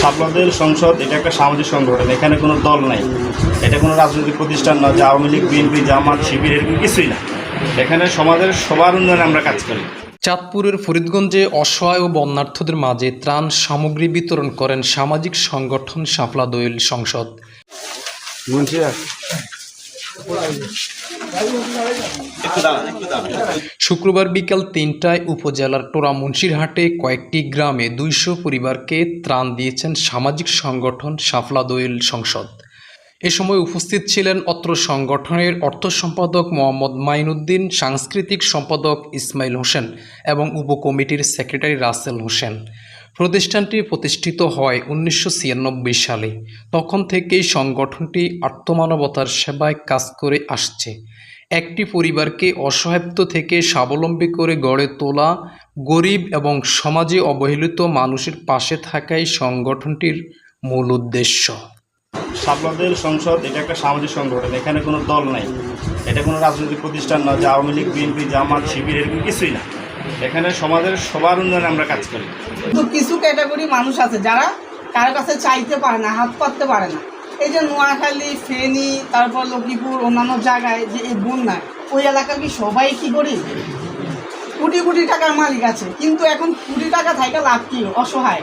সাবলাদের সংসদ এটা একটা সামাজিক সংগঠন এখানে কোনো দল নাই। এটা কোনো রাজনৈতিক প্রতিষ্ঠান নয় যে আওয়ামী লীগ বিএনপি জামাত শিবির এরকম কিছুই না। এখানে সমাজের সবার উন্নয়নে আমরা কাজ করি। চাঁদপুরের ফরিদগঞ্জে অসহায় ও বন্যার্থদের মাঝে ত্রাণ সামগ্রী বিতরণ করেন সামাজিক সংগঠন শাপলা দোয়েল সংসদ। শুক্রবার বিকাল তিনটায় উপজেলার টোরা মুন্সিরহাটে কয়েকটি গ্রামে দুইশো পরিবারকে ত্রাণ দিয়েছেন সামাজিক সংগঠন শাফলা দোয়েল সংসদ। এ সময় উপস্থিত ছিলেন অত্র সংগঠনের অর্থ সম্পাদক মোহাম্মদ মাইনুদ্দিন, সাংস্কৃতিক সম্পাদক ইসমাইল হোসেন এবং উপকমিটির সেক্রেটারি রাসেল হোসেন। প্রতিষ্ঠানটি প্রতিষ্ঠিত হয় উনিশশো ছিয়ানব্বই সালে। তখন থেকেই সংগঠনটি আত্মমানবতার সেবায় কাজ করে আসছে। একটি পরিবারকে অসহায়ত্ব থেকে স্বাবলম্বী করে গড়ে তোলা, গরিব এবং সমাজে অবহেলিত মানুষের পাশে থাকাই সংগঠনটির মূল উদ্দেশ্য। সাবলাদের সংসদ, এটা একটা সামাজিক সংগঠন, এখানে কোনো দল নাই। এটা কোনো রাজনৈতিক প্রতিষ্ঠান নয়, যে আওয়ামী লীগ, বিএনপি, জামাত, শিবির, এরকম কিছুই না। এখানে সমাজের সবার উন্নয়নে আমরা কাজ করি। কিন্তু কিছু ক্যাটাগরি মানুষ আছে যারা কারও কাছে চাইতে পারে না হাত পাততে পারে না। এই যে নোয়াখালী ফেনী তারপর লক্ষ্মীপুর অন্যান্য জায়গায় যে এই বন্যা ওই এলাকার কি সবাই কি করি কোটি কোটি টাকার মালিক আছে কিন্তু এখন কোটি টাকা থাকা লাভ কি? অসহায়।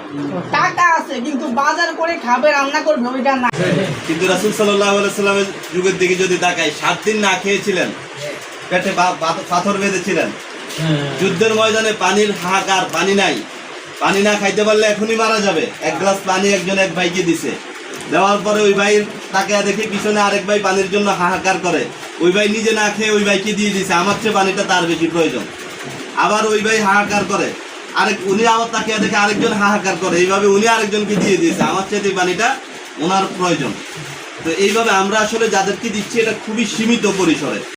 টাকা আছে কিন্তু বাজার করে খাবে রান্না করবে ওইটা না। কিন্তু রাসুল সাল্লাহ সাল্লামের যুগের দিকে যদি তাকাই সাত দিন না খেয়েছিলেন পেটে পাথর বেঁধেছিলেন যুদ্ধের ময়দানে পানির হাহাকার, পানি নাই। পানি না খাইতে পারলে এখনই মারা যাবে। এক গ্লাস পানি একজন এক ভাইকে দিছে। দেওয়ার পরে ওই ভাই তাকে দেখে পিছনে আরেক ভাই পানির জন্য হাহাকার করে। ওই ভাই নিজে না খেয়ে ওই ভাইকে দিয়ে দিছে। আমার চেয়ে পানিটা তার বেশি প্রয়োজন। আবার ওই ভাই হাহাকার করে। আরেক, উনি আবার তাকে দেখে আরেকজন হাহাকার করে। এইভাবে উনি আরেকজনকে দিয়ে দিয়েছে। আমার চেয়ে এই পানিটা ওনার প্রয়োজন। তো এইভাবে আমরা আসলে যাদেরকে দিচ্ছি, এটা খুবই সীমিত পরিসরে।